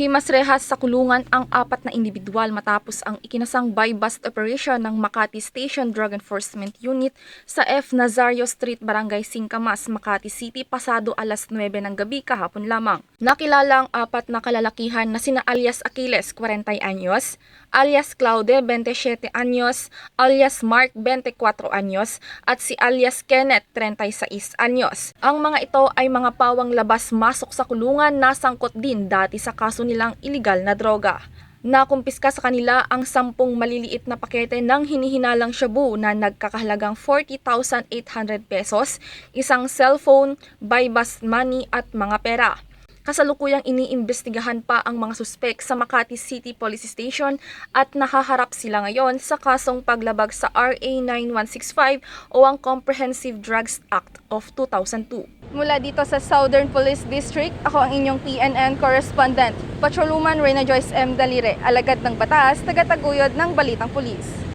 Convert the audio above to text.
Himas rehas sa kulungan ang apat na individual matapos ang ikinasang buy-bust operation ng Makati Station Drug Enforcement Unit sa F. Nazario Street, Barangay Singkamas, Makati City pasado alas 9 ng gabi kahapon lamang. Nakilala ang apat na kalalakihan na sina alias Aquiles, 40 anyos, alias Claude, 27 anyos, alias Mark, 24 anyos, at si alias Kenneth, 36 anyos. Ang mga ito ay mga pawang labas-masok sa kulungan na sangkot din dati sa kaso nilang iligal na droga. Nakumpiska sa kanila ang sampung maliliit na pakete ng hinihinalang shabu na nagkakahalagang 40,800 pesos, isang cellphone, buy-bust money at mga pera. Kasalukuyang iniimbestigahan pa ang mga suspek sa Makati City Police Station at nahaharap sila ngayon sa kasong paglabag sa RA 9165 o ang Comprehensive Drugs Act of 2002. Mula dito sa Southern Police District, ako ang inyong PNN correspondent, Patrolwoman Reyna Joyce M. Dalire, alagad ng batas, tagataguyod ng Balitang Pulis.